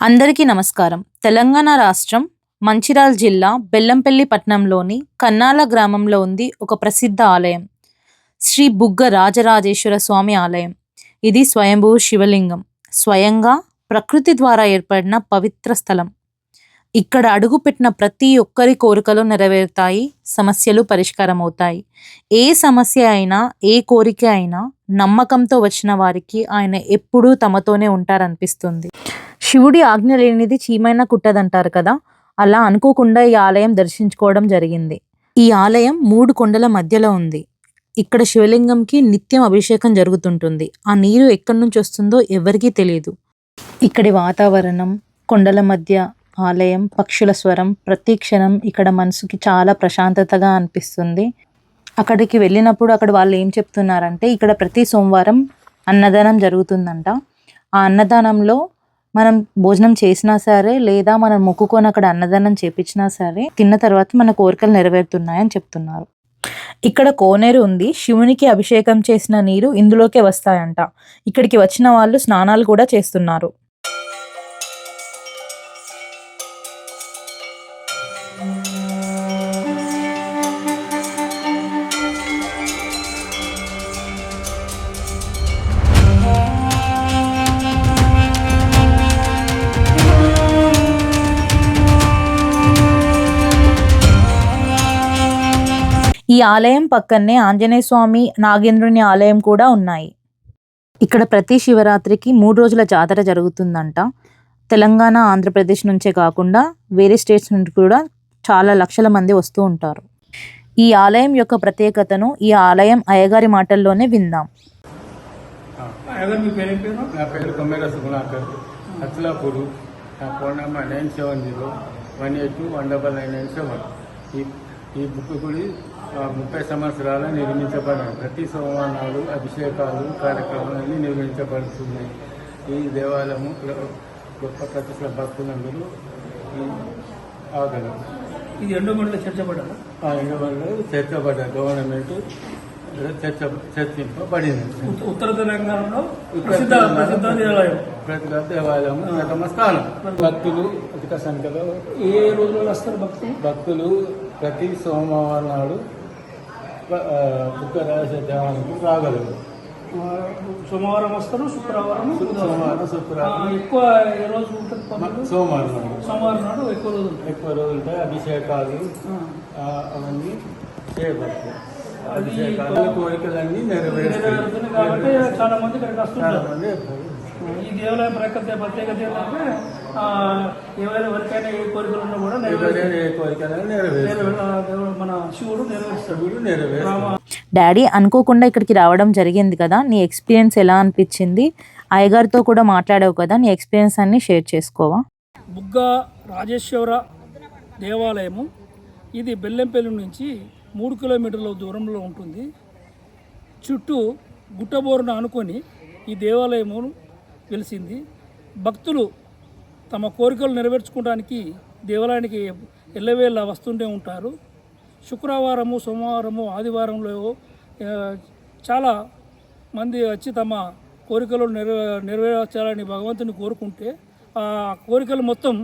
అందరికీ నమస్కారం. తెలంగాణ రాష్ట్రం మంచిర్యాల జిల్లా బెల్లంపల్లి పట్టణంలోని కన్నాల గ్రామంలో ఉంది ఒక ప్రసిద్ధ ఆలయం. శ్రీ బుగ్గ రాజరాజేశ్వర స్వామి ఆలయం. ఇది స్వయంభూ శివలింగం. స్వయంగా ప్రకృతి ద్వారా ఏర్పడిన పవిత్ర స్థలం. ఇక్కడ అడుగుపెట్టిన ప్రతి ఒక్కరి కోరికలు నెరవేరుతాయి సమస్యలు పరిష్కారం అవుతాయి ఏ సమస్య అయినా ఏ కోరిక అయినా నమ్మకంతో వచ్చిన వారికి ఆయన ఎప్పుడూ తమతోనే ఉంటారనిపిస్తుంది. శివుడి ఆజ్ఞ లేనిది చీమైనా కుట్టదంటారు కదా? అలా అనుకోకుండా ఈ ఆలయం దర్శించుకోవడం జరిగింది. ఈ ఆలయం మూడు కొండల మధ్యలో ఉంది. ఇక్కడ శివలింగంకి నిత్యం అభిషేకం జరుగుతుంటుంది. ఆ నీరు ఎక్కడి నుంచి వస్తుందో ఎవరికీ తెలియదు ఇక్కడి వాతావరణం కొండల మధ్య ఆలయం పక్షుల స్వరం ప్రతి క్షణం ఇక్కడ మనసుకి చాలా ప్రశాంతతగా అనిపిస్తుంది. అక్కడికి వెళ్ళినప్పుడు అక్కడ వాళ్ళు ఏం చెప్తున్నారంటే ఇక్కడ ప్రతి సోమవారం అన్నదానం జరుగుతుందంట. ఆ అన్నదానంలో మనం భోజనం చేసినా సరే లేదా మనం మొక్కుకొని అక్కడ అన్నదానం చేపించినా సరే తిన్న తర్వాత మన కోరికలు నెరవేరుతున్నాయని చెప్తున్నారు. ఇక్కడ కోనేరు ఉంది. శివునికి అభిషేకం చేసిన నీరు ఇందులోకే వస్తాయంట. ఇక్కడికి వచ్చిన వాళ్ళు స్నానాలు కూడా చేస్తున్నారు. ఈ ఆలయం పక్కనే ఆంజనేయ స్వామి నాగేంద్రుని ఆలయం కూడా ఉన్నాయి. ఇక్కడ ప్రతి శివరాత్రికి మూడు రోజుల జాతర జరుగుతుందంట. తెలంగాణ ఆంధ్రప్రదేశ్ నుంచే కాకుండా వేరే స్టేట్స్ నుండి కూడా చాలా లక్షల మంది వస్తూ ఉంటారు. ఈ ఆలయం యొక్క ప్రత్యేకతను ఈ ఆలయం అయ్యగారి మాటల్లోనే విందాం. అదే మీ పేరు ఏం పేరు? నా పేరు కొమ్మెర సుగుణాకర్. అచ్చలాపూరు. నా phone number nine seven zero one eight two one double nine nine seven. ఈ బుక్ గుడి ముప్పై సంవత్సరాల నిర్మించబడిన ప్రతి సోమవారం నాడు అభిషేకాలు కార్యక్రమాలన్నీ నిర్వహించబడుతున్నాయి. ఈ దేవాలయము గొప్ప ప్రతిష్ట భక్తులందరూ ఈ ఆగలరు ఇది ఎండో మండలి చర్చపడ్డారు ఆ ఇందువల్ల చర్చబడ్డ గవర్నమెంట్ చర్చ చర్చింపబడింది. ఉత్తర తెలంగాణలో ప్రసిద్ధ ప్రసిద్ధ దేవాలయం. ప్రతి దేవాలయం ప్రథమ స్థానం. భక్తులు అధిక సంఖ్యలో ఏ రోజులలో వస్తారు భక్తులు? భక్తులు ప్రతి సోమవారం నాడు బుక్క దేవాలయానికి రాగలరు సోమవారం వస్తారు శుక్రవారం సోమవారం శుక్రవారం ఎక్కువ ఏ రోజు ఉంటుంది సోమవారం నాడు. సోమవారం నాడు ఎక్కువ రోజు ఉంటాయి. ఎక్కువ రోజులు అభిషేకాలు ఆ, ఆ, అవన్నీ చేయబడతాయి. అభిషేకాలు కోరికలన్నీ నెరవేరుతాయి. కాబట్టి చాలా మంది ఇక్కడికి వస్తుంటారు. వస్తారు. ఈ దేవాలయం ప్రత్యేకత ప్రత్యేకత ఏంటంటే ఎవరైనా ఎవరికైనా ఏ కోరికలు ఉన్నా కూడా నెరవేరు- మన శివుడు నెరవేరుస్తాడు. నెరవేరుతాడు డాడీ అనుకోకుండా ఇక్కడికి రావడం జరిగింది కదా నీ ఎక్స్పీరియన్స్ ఎలా అనిపించింది? అయ్యగారితో కూడా మాట్లాడావు కదా నీ ఎక్స్పీరియన్స్ అన్ని షేర్ చేసుకోవా? బుగ్గ రాజేశ్వర దేవాలయము ఇది బెల్లంపల్లి నుంచి మూడు కిలోమీటర్ల దూరంలో ఉంటుంది. చుట్టూ గుట్టబోరును ఆనుకొని ఈ దేవాలయము వెలిసింది భక్తులు తమ కోరికలు నెరవేర్చుకోవడానికి దేవాలయానికి ఎల్లవేళ వస్తుండే ఉంటారు. శుక్రవారము సోమవారము ఆదివారంలో చాలా మంది వచ్చి తమ కోరికలు నెరవే నెరవేర్చాలని భగవంతుని కోరుకుంటే ఆ కోరికలు మొత్తం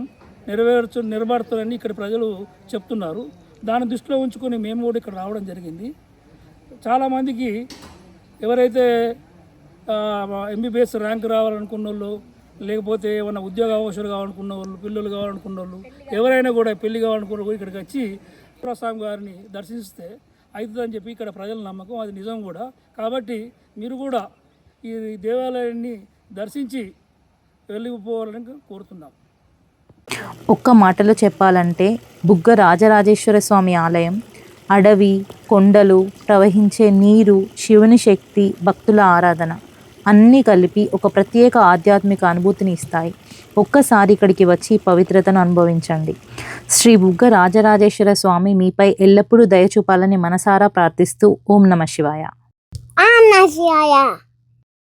నెరవేర్చు నెరవేరుతారని ఇక్కడ ప్రజలు చెప్తున్నారు. దాని దృష్టిలో ఉంచుకొని మేము కూడా ఇక్కడ రావడం జరిగింది. చాలామందికి ఎవరైతే ఎంబీబీఎస్ ర్యాంక్ రావాలనుకున్న వాళ్ళు లేకపోతే ఏమైనా ఉద్యోగ అవకాశాలు కావాలనుకున్న వాళ్ళు పిల్లలు కావాలనుకున్న వాళ్ళు ఎవరైనా కూడా పెళ్ళి కావాలనుకున్న వాళ్ళు ఇక్కడికి వచ్చి స్వామి గారిని దర్శిస్తే అవుతుందని చెప్పి ఇక్కడ ప్రజల నమ్మకం అది నిజం కూడా. కాబట్టి మీరు కూడా ఈ దేవాలయాన్ని దర్శించి వెళ్ళిపోవాలని కోరుతున్నాం. ఒక్క మాటలో చెప్పాలంటే బుగ్గ రాజరాజేశ్వర స్వామి ఆలయం అడవి కొండలు ప్రవహించే నీరు శివుని శక్తి భక్తుల ఆరాధన. అన్నీ కలిపి ఒక ప్రత్యేక ఆధ్యాత్మిక అనుభూతిని ఇస్తాయి. ఒక్కసారి ఇక్కడికి వచ్చి పవిత్రతను అనుభవించండి. శ్రీ బుగ్గ రాజరాజేశ్వర స్వామి మీపై ఎల్లప్పుడూ దయ చూపాలని మనసారా ప్రార్థిస్తూ ఓం నమ శివాయ.